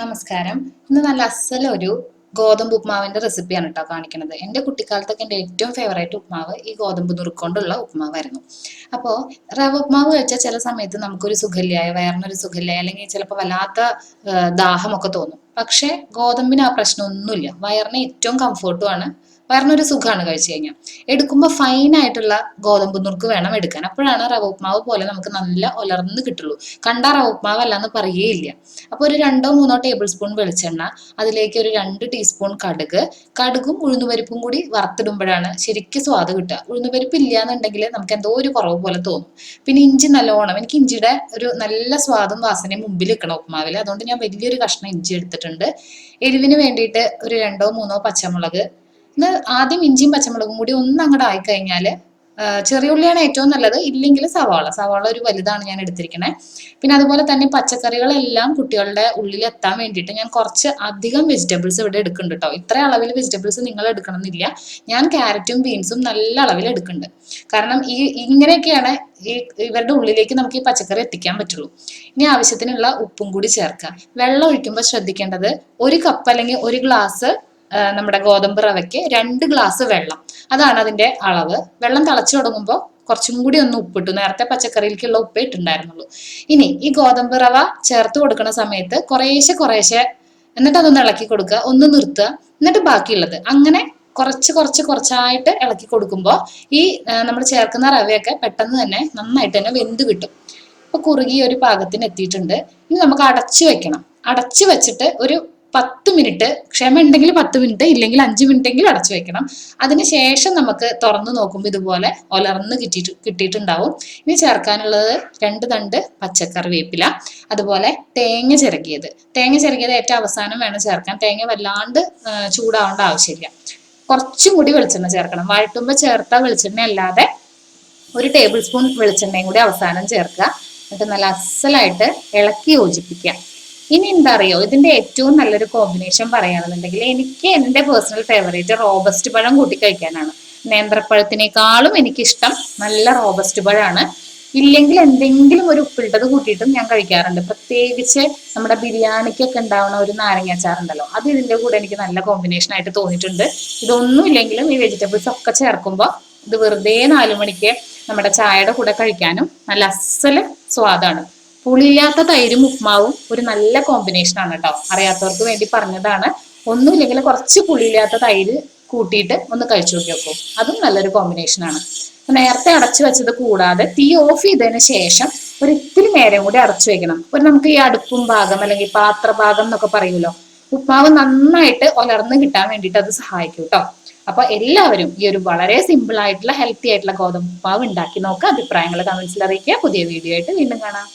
നമസ്കാരം. ഇന്ന് നല്ല അസലൊരു ഗോതമ്പ് ഉപ്മാവിന്റെ റെസിപ്പിയാണ് കേട്ടോ കാണിക്കുന്നത് എന്റെ കുട്ടിക്കാലത്തൊക്കെ എന്റെ ഏറ്റവും ഫേവറേറ്റ് ഉപ്മാവ് ഈ ഗോതമ്പ് നുറുക്കൊണ്ടുള്ള ഉപ്മാവായിരുന്നു. അപ്പോ റവ ഉപ്മാവ് കഴിച്ചാൽ ചില സമയത്ത് നമുക്കൊരു സുഖല്യായ വയറിനൊരു സുഖല്യായ അല്ലെങ്കിൽ ചിലപ്പോൾ വല്ലാത്ത ദാഹമൊക്കെ തോന്നും. പക്ഷേ ഗോതമ്പിന് ആ പ്രശ്നമൊന്നുമില്ല. വയറിന് ഏറ്റവും കംഫോർട്ടുമാണ്. വയറിനൊരു സുഖമാണ് കഴിച്ചു കഴിഞ്ഞാൽ. എടുക്കുമ്പോൾ ഫൈൻ ആയിട്ടുള്ള ഗോതമ്പ് നുറുക്ക് വേണം എടുക്കാൻ. അപ്പോഴാണ് റവ ഉപ്മാവ് പോലെ നമുക്ക് നല്ല ഉലർന്ന് കിട്ടുള്ളൂ. കണ്ട റവ ഉപ്മാവ് അല്ലാന്ന് പറയുകയില്ല. അപ്പോൾ ഒരു രണ്ടോ മൂന്നോ ടേബിൾ സ്പൂൺ വെളിച്ചെണ്ണ അതിലേക്ക് ഒരു രണ്ട് ടീസ്പൂൺ കടുക്. കടുകും ഉഴുന്നുപരിപ്പും കൂടി വറുത്തിടുമ്പോഴാണ് ശരിക്കും സ്വാദ് കിട്ടുക. ഉഴുന്നുപരിപ്പ് ഇല്ല എന്നുണ്ടെങ്കിൽ നമുക്ക് എന്തോ ഒരു കുറവ് പോലെ തോന്നും. പിന്നെ ഇഞ്ചി നല്ലോണം. എനിക്ക് ഇഞ്ചിയുടെ ഒരു നല്ല സ്വാദും വാസനയും മുമ്പിൽ നിൽക്കണം ഉപ്മാവിൽ. അതുകൊണ്ട് ഞാൻ വലിയൊരു കഷ്ണം ഇഞ്ചി എടുത്തിട്ടുണ്ട്. എരിവിന് വേണ്ടിയിട്ട് ഒരു രണ്ടോ മൂന്നോ പച്ചമുളക്. ഇത് ആദ്യം ഇഞ്ചിയും പച്ചമുളകും കൂടി ഒന്ന് അങ്ങോട്ട് ആയിക്കഴിഞ്ഞാൽ ചെറിയ ഉള്ളിയാണ് ഏറ്റവും നല്ലത്. ഇല്ലെങ്കിൽ സവാള. സവാള ഒരു വലുതാണ് ഞാൻ എടുത്തിരിക്കുന്നത് പിന്നെ അതുപോലെ തന്നെ പച്ചക്കറികളെല്ലാം കുട്ടികളുടെ ഉള്ളിൽ എത്താൻ വേണ്ടിയിട്ട് ഞാൻ കുറച്ച് അധികം വെജിറ്റബിൾസ് ഇവിടെ എടുക്കുന്നുണ്ട് കേട്ടോ ഇത്ര അളവിൽ വെജിറ്റബിൾസ് നിങ്ങൾ എടുക്കണമെന്നില്ല. ഞാൻ ക്യാരറ്റും ബീൻസും നല്ല അളവിൽ എടുക്കുന്നുണ്ട്. കാരണം ഈ ഇങ്ങനെയൊക്കെയാണ് ഈ ഇവരുടെ ഉള്ളിലേക്ക് നമുക്ക് ഈ പച്ചക്കറി എത്തിക്കാൻ പറ്റുള്ളൂ. ഇനി ആവശ്യത്തിനുള്ള ഉപ്പും കൂടി ചേർക്കുക. വെള്ളം ഒഴിക്കുമ്പോൾ ശ്രദ്ധിക്കേണ്ടത് ഒരു കപ്പ് അല്ലെങ്കിൽ ഒരു ഗ്ലാസ് നമ്മുടെ ഗോതമ്പ് റവയ്ക്ക് രണ്ട് ഗ്ലാസ് വെള്ളം. അതാണ് അതിന്റെ അളവ്. വെള്ളം തിളച്ചു തുടങ്ങുമ്പോൾ കുറച്ചും കൂടി ഒന്ന് ഉപ്പിട്ടു. നേരത്തെ പച്ചക്കറിയിലേക്കുള്ള ഉപ്പേ ഇട്ടുണ്ടായിരുന്നുള്ളൂ. ഇനി ഈ ഗോതമ്പ് റവ ചേർത്ത് കൊടുക്കുന്ന സമയത്ത് കുറേശ്ശെ കുറേശ്ശെ എന്നിട്ട് അതൊന്ന് ഇളക്കി കൊടുക്കുക ഒന്ന് നിർത്തുക. എന്നിട്ട് ബാക്കിയുള്ളത്. അങ്ങനെ കുറച്ച് കുറച്ച് കുറച്ചായിട്ട് ഇളക്കി കൊടുക്കുമ്പോൾ ഈ നമ്മൾ ചേർക്കുന്ന റവയൊക്കെ പെട്ടെന്ന് തന്നെ നന്നായിട്ട് തന്നെ വെന്ത് കിട്ടും. ഇപ്പൊ കുറുകി ഒരു പാകത്തിന് എത്തിയിട്ടുണ്ട്. ഇനി നമുക്ക് അടച്ചു വെക്കണം. അടച്ചു വെച്ചിട്ട് ഒരു പത്ത് മിനിറ്റ് ക്ഷമ ഉണ്ടെങ്കിൽ പത്ത് മിനിറ്റ് ഇല്ലെങ്കിൽ അഞ്ച് മിനിറ്റ് എങ്കിലും അടച്ചു വെക്കണം. അതിനുശേഷം നമുക്ക് തുറന്നു നോക്കുമ്പോൾ ഇതുപോലെ ഒലർന്ന് കിട്ടിയിട്ട് കിട്ടിയിട്ടുണ്ടാവും. ഇനി ചേർക്കാനുള്ളത് രണ്ട് തണ്ട് പച്ചക്കറി വേപ്പില അതുപോലെ തേങ്ങ ചിരകിയത്. തേങ്ങ ചിരകിയത് ഏറ്റവും അവസാനം വേണം ചേർക്കാൻ. തേങ്ങ വല്ലാണ്ട് ചൂടാവേണ്ട ആവശ്യമില്ല. കുറച്ചും കൂടി വെളിച്ചെണ്ണ ചേർക്കണം. വഴട്ടുമ്പോൾ ചേർത്ത വെളിച്ചെണ്ണ അല്ലാതെ ഒരു ടേബിൾ സ്പൂൺ വെളിച്ചെണ്ണയും കൂടി അവസാനം ചേർക്കുക. എന്നിട്ട് നല്ല അസലായിട്ട് ഇളക്കി യോജിപ്പിക്കുക. ഇനി എന്താ അറിയോ? ഇതിന്റെ ഏറ്റവും നല്ലൊരു കോമ്പിനേഷൻ പറയുകയാണെന്നുണ്ടെങ്കിൽ എനിക്ക് എന്റെ പേഴ്സണൽ ഫേവറേറ്റ് റോബസ്റ്റ് പഴം കൂട്ടി കഴിക്കാനാണ്. നേന്ത്രപ്പഴത്തിനേക്കാളും എനിക്കിഷ്ടം നല്ല റോബസ്റ്റ് പഴമാണ്. ഇല്ലെങ്കിൽ എന്തെങ്കിലും ഒരു ഉപ്പിട്ടത് കൂട്ടിയിട്ടും ഞാൻ കഴിക്കാറുണ്ട്. പ്രത്യേകിച്ച് നമ്മുടെ ബിരിയാണിക്കൊക്കെ ഉണ്ടാവുന്ന ഒരു നാരങ്ങാച്ചാറുണ്ടല്ലോ അത് ഇതിന്റെ കൂടെ എനിക്ക് നല്ല കോമ്പിനേഷൻ ആയിട്ട് തോന്നിയിട്ടുണ്ട്. ഇതൊന്നും ഇല്ലെങ്കിലും ഈ വെജിറ്റബിൾസ് ഒക്കെ ചേർക്കുമ്പോൾ ഇത് വെറുതെ നാലു മണിക്ക് നമ്മുടെ ചായയുടെ കൂടെ കഴിക്കാനും നല്ല അസൽ സ്വാദാണ്. പുളിയില്ലാത്ത തൈരും ഉപ്മാവും ഒരു നല്ല കോമ്പിനേഷൻ ആണ് കേട്ടോ അറിയാത്തവർക്ക് വേണ്ടി പറഞ്ഞതാണ്. ഒന്നുമില്ലെങ്കിൽ കുറച്ച് പുളിയില്ലാത്ത തൈര് കൂട്ടിയിട്ട് ഒന്ന് കഴിച്ചു നോക്കി നോക്കൂ. അതും നല്ലൊരു കോമ്പിനേഷൻ ആണ്. നേരത്തെ അടച്ചു വെച്ചത് കൂടാതെ തീ ഓഫ് ചെയ്തതിന് ശേഷം ഒരു ഇത്തിരി നേരം കൂടി അടച്ചു വെക്കണം. ഒരു നമുക്ക് ഈ അടുപ്പും ഭാഗം അല്ലെങ്കിൽ പാത്രഭാഗം എന്നൊക്കെ പറയുമല്ലോ ഉപ്മാവ് നന്നായിട്ട് ഒലർന്ന് കിട്ടാൻ വേണ്ടിയിട്ട് അത് സഹായിക്കും കേട്ടോ അപ്പൊ എല്ലാവരും ഈ ഒരു വളരെ സിമ്പിൾ ആയിട്ടുള്ള ഹെൽത്തി ആയിട്ടുള്ള ഗോതമ്പ് ഉപ്മാവ് ഉണ്ടാക്കി നോക്കുക അഭിപ്രായങ്ങൾ കമന്റ്സിൽ അറിയിക്കുക. പുതിയ വീഡിയോ ആയിട്ട് വീണ്ടും കാണാം.